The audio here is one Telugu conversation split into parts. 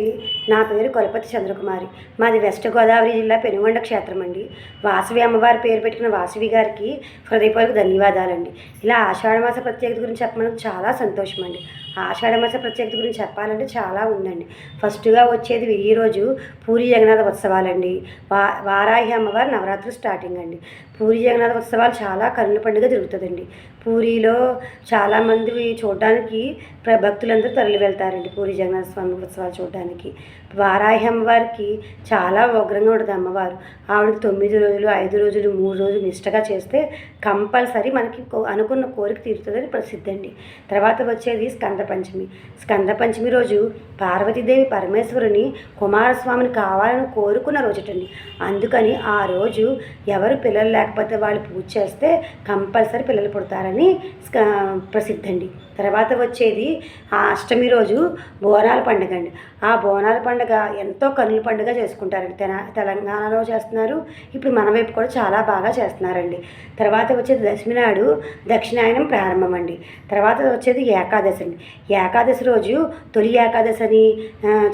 అండి నా పేరు కొలపతి చంద్రకుమారి. మాది వెస్ట్ గోదావరి జిల్లా పెనుగొండ క్షేత్రం అండి వాసవి అమ్మవారి పేరు పెట్టుకున్న వాసవి గారికి హృదయపూర్వక ధన్యవాదాలండి. ఇలా ఆషాఢమాస ప్రత్యేకత గురించి చెప్పడం చాలా సంతోషం అండి ఆషాఢమాస ప్రత్యేకత గురించి చెప్పాలంటే చాలా ఉందండి. ఫస్ట్గా వచ్చేది వెయ్యి రోజు పూరి జగన్నాథ ఉత్సవాలండి. వా వారాహి అమ్మవారి నవరాత్రులు స్టార్టింగ్ అండి. పూరి జగన్నాథ ఉత్సవాలు చాలా కన్నుల పండుగ జరుగుతుందండి. పూరిలో చాలామంది చూడడానికి భక్తులందరూ తరలి వెళ్తారండి పూరి జగన్నాథ స్వామి ఉత్సవాలు చూడడానికి. వారాహి అమ్మవారికి చాలా ఉగ్రంగా ఉంటుంది అమ్మవారు. ఆవిడకి తొమ్మిది రోజులు ఐదు రోజులు మూడు రోజులు నిష్టగా చేస్తే కంపల్సరీ మనకి కో- అనుకున్న కోరిక తీరుతుందని ప్రసిద్ధి అండి తర్వాత వచ్చేది స్కంద పంచమి. స్కంద పంచమి రోజు పార్వతీదేవి పరమేశ్వరుని కుమారస్వామిని కావాలని కోరుకున్న రోజుటండి. అందుకని ఆ రోజు ఎవరు పిల్లలు లేకపోతే వాళ్ళు పూజ చేస్తే కంపల్సరీ పిల్లలు పుడతారని స్క- ప్రసిద్ధండి. తర్వాత వచ్చేది ఆ అష్టమి రోజు బోనాల పండుగ అండి. ఆ బోనాల పండుగ ఎంతో కన్నుల పండుగ చేసుకుంటారండి. తెన తెలంగాణలో చేస్తున్నారు. ఇప్పుడు మన వైపు కూడా చాలా బాగా చేస్తున్నారండి. తర్వాత వచ్చేది దశమి నాడు దక్షిణాయనం ప్రారంభం అండి. తర్వాత వచ్చేది ఏకాదశి అండి. ఏకాదశి రోజు తొలి ఏకాదశి అని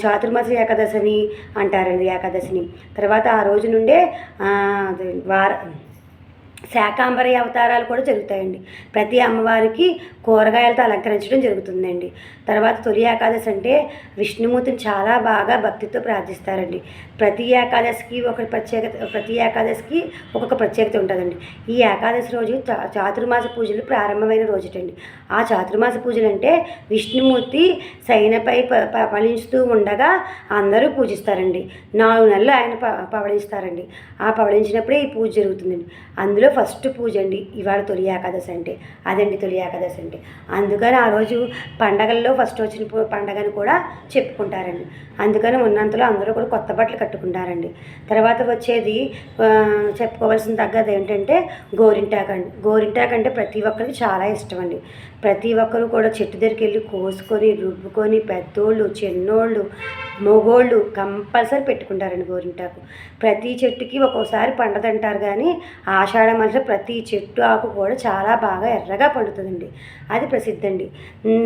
చాతుర్మాస ఏకాదశి అని అంటారండి ఏకాదశిని. తర్వాత ఆ రోజు నుండే వార శాకాంబరి అవతారాలు కూడా జరుగుతాయండి. ప్రతి అమ్మవారికి కూరగాయలతో అలంకరించడం జరుగుతుందండి. తర్వాత తొలి ఏకాదశి అంటే విష్ణుమూర్తిని చాలా బాగా భక్తితో ప్రార్థిస్తారండి. ప్రతి ఏకాదశికి ఒక ప్రత్యేకత ప్రతి ఏకాదశికి ఒక్కొక్క ప్రత్యేకత ఉంటుందండి. ఈ ఏకాదశి రోజు చా చాతుర్మాస పూజలు ప్రారంభమైన రోజుటండి. ఆ చాతుర్మాస పూజలు అంటే విష్ణుమూర్తి సైనపై ప ప- పవళించుతూ ఉండగా అందరూ పూజిస్తారండి. నాలుగు నెలలు ఆయన ప పవళిస్తారండి. ఆ పవళించినప్పుడే ఈ పూజ జరుగుతుందండి. అందులో ఫస్ట్ పూజ అండి. ఇవాళ తొలి ఏకాదశి అంటే అదండి తొలి ఏకాదశి అంటే. అందుకని ఆ రోజు పండగల్లో ఫస్ట్ వచ్చిన పండగని కూడా చెప్పుకుంటారండి. అందుకని ఉన్నంతలో అందరూ కూడా కొత్త బట్టలు కట్టుకుంటారండి. తర్వాత వచ్చేది చెప్పుకోవాల్సిన తగ్గది ఏంటంటే గోరింటాకు అండి. గోరింటాకు అంటే ప్రతి ఒక్కరికి చాలా ఇష్టం అండి. ప్రతి ఒక్కరు కూడా చెట్టు దగ్గరికి వెళ్ళి కోసుకొని రుబ్బుకొని పెద్దోళ్ళు చిన్నోళ్ళు మొగోళ్ళు కంపల్సరీ పెట్టుకుంటారండి గోరింటాకు. ప్రతి చెట్టుకి ఒక్కోసారి పండదంటారు కానీ ఆషాఢ మాసంలో ప్రతి చెట్టు ఆకు కూడా చాలా బాగా ఎర్రగా పండుతుందండి. అది ప్రసిద్ధి అండి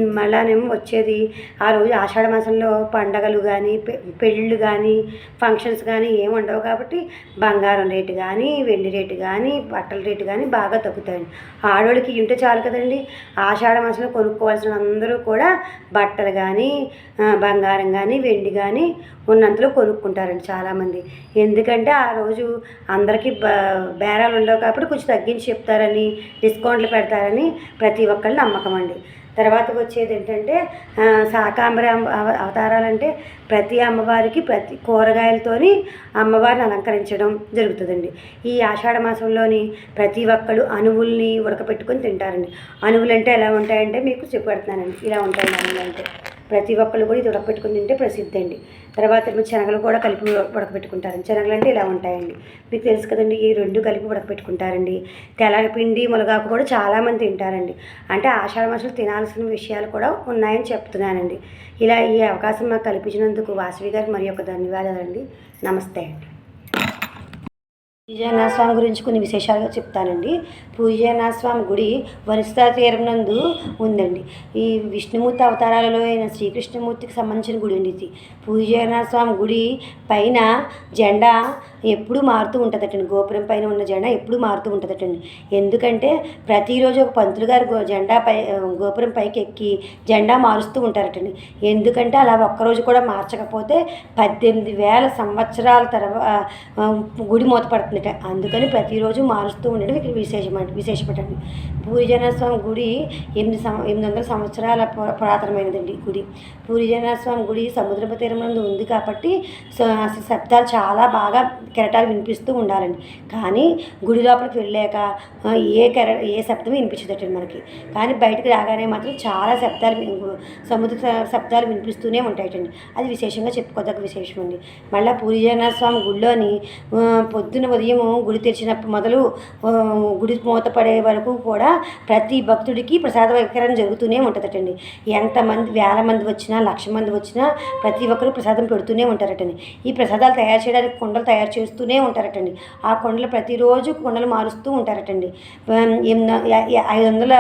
మళ్ళానేమో వచ్చేది ఆ రోజు ఆషాఢ మాసంలో పండగలు కానీ పె- పెళ్ళిళ్ళు కానీ ఫంక్షన్స్ కానీ ఏమి ఉండవు కాబట్టి బంగారం రేటు కానీ వెండి రేటు కానీ బట్టల రేటు కానీ బాగా తగ్గుతాయండి. ఆడవాళ్ళకి ఇంటే చాలు కదండి. ఆషాఢ మాసంలో కొనుక్కోవాల్సిన అందరూ కూడా బట్టలు కానీ బంగారం కానీ వెండి కానీ ఉన్నంతలో కొనుక్కుంటారండి చాలామంది. ఎందుకంటే ఆ రోజు అందరికీ బేరాలు ఉండవు కాబట్టి కొంచెం తగ్గించి చెప్తారని డిస్కౌంట్లు పెడతారని ప్రతి ఒక్కళ్ళు నమ్మకం అండి. తర్వాత వచ్చేది ఏంటంటే శాకాంబరి అవ- అవతారాలంటే ప్రతి అమ్మవారికి ప్రతి కూరగాయలతోని అమ్మవారిని అలంకరించడం జరుగుతుందండి. ఈ ఆషాఢ మాసంలోని ప్రతి ఒక్కళ్ళు అణువుల్ని ఉడకపెట్టుకొని తింటారండి. అణువులు అంటే ఎలా ఉంటాయంటే మీకు చెప్పెడుతున్నానండి. ఇలా ఉంటాయండి అణువులు అంటే ప్రతి ఒక్కళ్ళు కూడా ఇది ఉడకపెట్టుకుని తింటే ప్రసిద్ధి అండి తర్వాత ఏమో శనగలు కూడా కలిపి ఉడకపెట్టుకుంటారండి శనగలు అంటే ఇలా ఉంటాయండి. మీకు తెలుసు కదండి ఈ రెండు కలిపి ఉడకపెట్టుకుంటారండి తెల్లపిండి మునగాకు కూడా చాలామంది తింటారండి. అంటే ఆషాఢ మాసంలో తినాల్సిన విషయాలు కూడా ఉన్నాయని చెప్తున్నానండి. ఇలా ఈ అవకాశం మాకు కల్పించినందుకు వాసవి గారికి మరి ఒక ధన్యవాదాలండి. నమస్తే అండి. విజయనాథస్వామి గురించి కొన్ని విశేషాలుగా చెప్తానండి. విజయనాథస్వామి స్వామి గుడి వరిస్తా తీరం నందు ఉందండి. ఈ విష్ణుమూర్తి అవతారాలలో అయిన శ్రీకృష్ణమూర్తికి సంబంధించిన గుడి అండి ఇది. పూజనాథ స్వామి గుడి పైన జెండా ఎప్పుడూ మారుతూ ఉంటుందటండి. గోపురం పైన ఉన్న జెండా ఎప్పుడూ మారుతూ ఉంటుందటండి. ఎందుకంటే ప్రతిరోజు ఒక పంతులు గారు జెండా పై గోపురం పైకి ఎక్కి జెండా మారుస్తూ ఉంటారటండి. ఎందుకంటే అలా ఒక్కరోజు కూడా మార్చకపోతే పద్దెనిమిది వేల సంవత్సరాల తర్వాత గుడి మూతపడుతుంది. అందుకని ప్రతిరోజు మారుస్తూ ఉండడం ఇక్కడ విశేషమండి విశేషపడండి పూరిజనస్వామి గుడి ఎనిమిది సం ఎనిమిది వందల సంవత్సరాల పురాతనమైనదండి గుడి. పూరిజనస్వామి గుడి సముద్రపు తీరం నందు ఉంది కాబట్టి అసలు శబ్దాలు చాలా బాగా కెరటాలు వినిపిస్తూ ఉండాలండి. కానీ గుడి లోపలికి వెళ్ళాక ఏ కెర ఏ శబ్దం వినిపించదటండి మనకి. కానీ బయటకు రాగానే మాత్రం చాలా శబ్దాలు సముద్ర శబ్దాలు వినిపిస్తూనే ఉంటాయటండి. అది విశేషంగా చెప్పుకోదగ్గ విశేషం అండి మళ్ళీ పూరిజనస్వామి స్వామి గుడిలోని పొద్దున ఉదయం గుడి తెరిచినప్పుడు మొదలు గుడి మూతపడే వరకు కూడా ప్రతి భక్తుడికి ప్రసాద వికరణ జరుగుతూనే ఉంటుందటండి. ఎంతమంది వేల మంది వచ్చినా లక్ష మంది వచ్చినా ప్రతి ఒక్కరు ప్రసాదం పెడుతూనే ఉంటారటండి. ఈ ప్రసాదాలు తయారు చేయడానికి కుండలు తయారు చేస్తూనే ఉంటారటండి. ఆ కుండలు ప్రతిరోజు కుండలు మారుస్తూ ఉంటారటండి. ఎనిమిది ఐదు వందల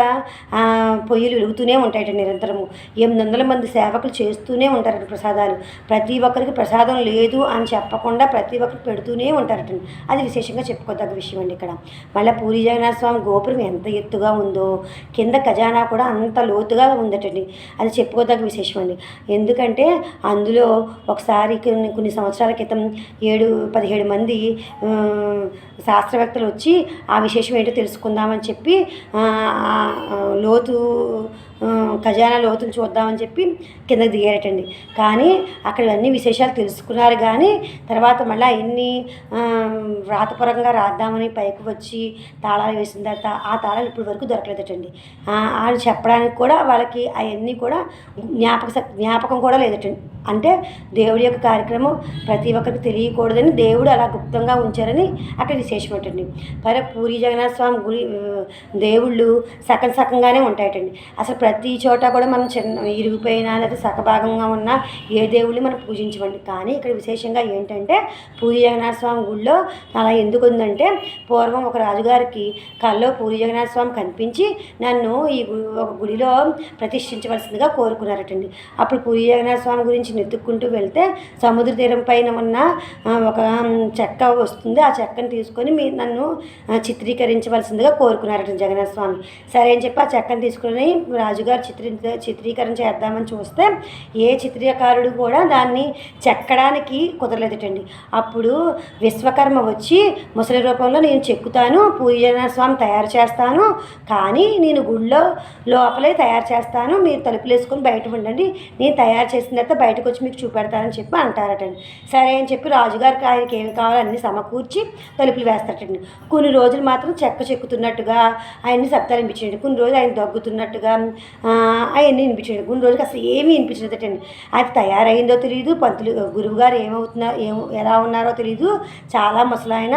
పొయ్యిలు వెలుగుతూనే ఉంటాయటండి నిరంతరము. ఎనిమిది వందల మంది సేవకులు చేస్తూనే ఉంటారట ప్రసాదాలు. ప్రతి ఒక్కరికి ప్రసాదం లేదు అని చెప్పకుండా ప్రతి ఒక్కరు పెడుతూనే ఉంటారటండి. అది విశేషంగా చెప్పుకోదగ్గ విషయం అండి ఇక్కడ. మళ్ళీ పూరి జగన్నాథ స్వామి గోపురం ఎంత ఎత్తు లోతుగా ఉందో కింద ఖజానా కూడా అంత లోతుగా ఉందటండి. అది చెప్పుకోదగ్గ విశేషం అండి ఎందుకంటే అందులో ఒకసారి కొన్ని కొన్ని సంవత్సరాల క్రితం ఏడు పదిహేడు మంది శాస్త్రవేత్తలు వచ్చి ఆ విశేషం ఏంటో తెలుసుకుందామని చెప్పి లోతు ఖజానా లోతును చూద్దామని చెప్పి కిందకి దిగారటండి. కానీ అక్కడ అన్ని విశేషాలు తెలుసుకున్నారు కానీ తర్వాత మళ్ళీ అవన్నీ వ్రాతపరంగా రాద్దామని పైకి వచ్చి తాళాలు వేసిన తర్వాత ఆ తాళాలు ఇప్పుడు వరకు దొరకలేదటండి వాళ్ళు చెప్పడానికి కూడా వాళ్ళకి అవన్నీ కూడా జ్ఞాపక జ్ఞాపకం కూడా లేదటండి అంటే దేవుడి యొక్క కార్యక్రమం ప్రతి ఒక్కరికి తెలియకూడదని దేవుడు అలా గుప్తంగా ఉంచారని అక్కడ విశేషం అంటండి. పరే పూరి జగన్నాథ స్వామి గుడి దేవుళ్ళు సకం సకంగానే ఉంటాయటండి. అసలు ప్రతి చోట కూడా మనం చిన్న ఇరిగిపోయినా లేదా సకభాగంగా ఉన్న ఏ దేవుళ్ళు మనం పూజించమండి. కానీ ఇక్కడ విశేషంగా ఏంటంటే పూరి జగన్నాథ స్వామి గుడిలో అలా ఎందుకు ఉందంటే పూర్వం ఒక రాజుగారికి కల్లో పూరి జగన్నాథ స్వామి కనిపించి నన్ను ఈ ఒక గుడిలో ప్రతిష్ఠించవలసిందిగా కోరుకున్నారటండి. అప్పుడు పూరి జగన్నాథ స్వామి గురించి నెత్తుక్కుంటూ వెళ్తే సముద్ర తీరం పైన ఉన్న ఒక చెక్క వస్తుంది. ఆ చెక్కను తీసుకొని మీరు నన్ను చిత్రీకరించవలసిందిగా కోరుకున్నారట జగన్నాథ స్వామి. సరే అని చెప్పి ఆ చెక్కను తీసుకొని రాజుగారు చిత్రీ చిత్రీకరణ చేద్దామని చూస్తే ఏ చిత్రకారుడు కూడా దాన్ని చెక్కడానికి కుదరలేదటండి. అప్పుడు విశ్వకర్మ వచ్చి ముసలి రూపంలో నేను చెక్కుతాను పూరి జగన్నాథ స్వామి తయారు చేస్తాను కానీ నేను గుళ్ళో లోపలే తయారు చేస్తాను మీరు తలుపులు వేసుకొని బయట ఉండండి. నేను తయారు చేసిన తర్వాత బయటకు వచ్చి మీకు చూపెడతారని చెప్పి అంటారటండి. సరే అని చెప్పి రాజుగారికి ఆయనకి ఏమి కావాలో అన్ని సమకూర్చి తలుపులు వేస్తారటండి. కొన్ని రోజులు మాత్రం చెక్క చెక్కుతున్నట్టుగా ఆయన్ని శబ్దాలు వినిపించండి కొన్ని రోజులు ఆయన దగ్గుతున్నట్టుగా ఆయన్ని అవన్నీ వినిపించండి కొన్ని రోజులు అసలు ఏమీ వినిపించలేదటండి. అది తయారైందో తెలియదు పంతులు గురువుగారు ఏమవుతున్నారు ఏం ఎలా ఉన్నారో తెలియదు చాలా ముసలాయన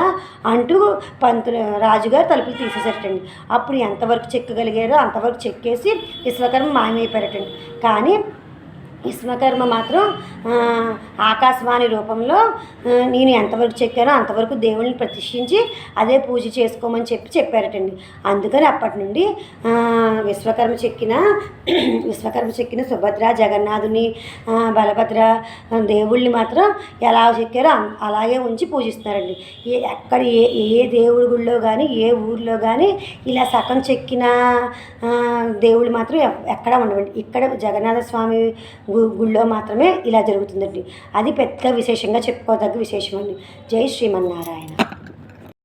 అంటూ పంతులు రాజుగారు తలుపులు తీసేసారటండి అప్పుడు ఎంతవరకు చెక్కగలిగారో అంతవరకు చెక్కేసి విశ్వకర్మ మాయమైపోయారటండి. కానీ విశ్వకర్మ మాత్రం ఆకాశవాణి రూపంలో నేను ఎంతవరకు చెక్కానో అంతవరకు దేవుడిని ప్రతిష్ఠించి అదే పూజ చేసుకోమని చెప్పి చెప్పారటండి. అందుకని అప్పటి నుండి విశ్వకర్మ చెక్కిన విశ్వకర్మ చెక్కిన సుభద్ర జగన్నాథుని బలభద్ర దేవుళ్ళని మాత్రం ఎలా చెక్కారో అలాగే ఉంచి పూజిస్తున్నారండి ఏ ఎక్కడ ఏ ఏ దేవుడి గుళ్ళో కానీ ఏ ఊర్లో కానీ ఇలా సగం చెక్కిన దేవుళ్ళు మాత్రం ఎక్- ఎక్కడా ఉండవండి. ఇక్కడ జగన్నాథ స్వామి గుళ్ళో మాత్రమే ఇలా జరుగుతుందండి. అది పెద్ద విశేషంగా చెప్పుకోదగ్గ విశేషం అండి జై శ్రీమన్నారాయణ.